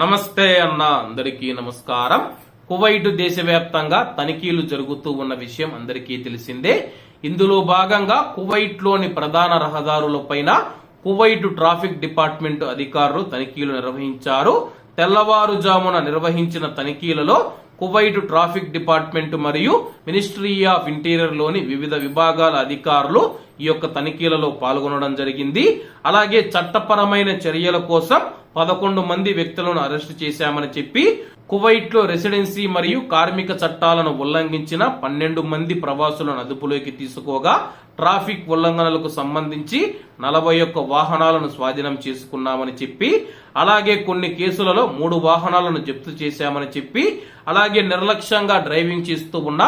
నమస్తే అన్న అందరికీ నమస్కారం. కువైట్ దేశవ్యాప్తంగా తనిఖీలు జరుగుతూ ఉన్న విషయం అందరికీ తెలిసిందే. ఇందులో భాగంగా కువైట్లోని ప్రధాన రహదారులపైన కువైట్ ట్రాఫిక్ డిపార్ట్మెంట్ అధికారులు తనిఖీలు నిర్వహించారు. తెల్లవారుజామున నిర్వహించిన తనిఖీలలో కువైట్ ట్రాఫిక్ డిపార్ట్మెంట్ మరియు మినిస్ట్రీ ఆఫ్ ఇంటీరియర్లోని వివిధ విభాగాల అధికారులు ఈ యొక్క తనిఖీలలో పాల్గొనడం జరిగింది. అలాగే చట్టపరమైన చర్యల కోసం పదకొండు మంది వ్యక్తులను అరెస్టు చేశామని చెప్పి కువైట్లో రెసిడెన్సీ మరియు కార్మిక చట్టాలను ఉల్లంఘించిన పన్నెండు మంది ప్రవాసులను అదుపులోకి తీసుకోగా ట్రాఫిక్ ఉల్లంఘనలకు సంబంధించి నలభై ఒక్క వాహనాలను స్వాధీనం చేసుకున్నామని చెప్పి అలాగే కొన్ని కేసులలో మూడు వాహనాలను జప్తు చేశామని చెప్పి అలాగే నిర్లక్ష్యంగా డ్రైవింగ్ చేస్తూ ఉన్న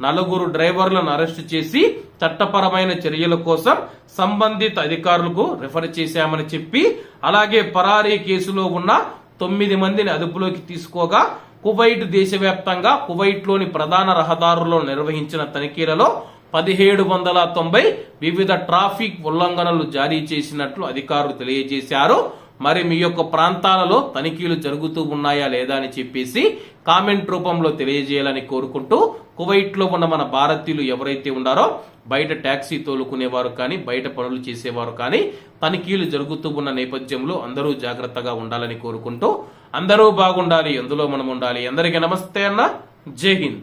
నలుగురు డ్రైవర్లను అరెస్టు చేసి చట్టపరమైన చర్యల కోసం సంబంధిత అధికారులకు రిఫర్ చేశామని చెప్పి అలాగే పరారీ కేసులో ఉన్న తొమ్మిది మందిని అదుపులోకి తీసుకోగా కువైట్ దేశవ్యాప్తంగా కువైట్లోని ప్రధాన రహదారుల్లో నిర్వహించిన తనిఖీలలో పదిహేడు వందల తొంభై వివిధ ట్రాఫిక్ ఉల్లంఘనలు జారీ చేసినట్లు అధికారులు తెలియజేశారు. మరి మీ యొక్క ప్రాంతాలలో తనిఖీలు జరుగుతూ ఉన్నాయా లేదా అని చెప్పేసి కామెంట్ రూపంలో తెలియజేయాలని కోరుకుంటూ కువైట్లో ఉన్న మన భారతీయులు ఎవరైతే ఉన్నారో బయట ట్యాక్సీ తోలుకునేవారు కానీ బయట పనులు చేసేవారు కానీ తనిఖీలు జరుగుతూ ఉన్న నేపథ్యంలో అందరూ జాగ్రత్తగా ఉండాలని కోరుకుంటూ అందరూ బాగుండాలి ఎందులో మనం ఉండాలి. అందరికీ నమస్తే అన్న. జై హింద్.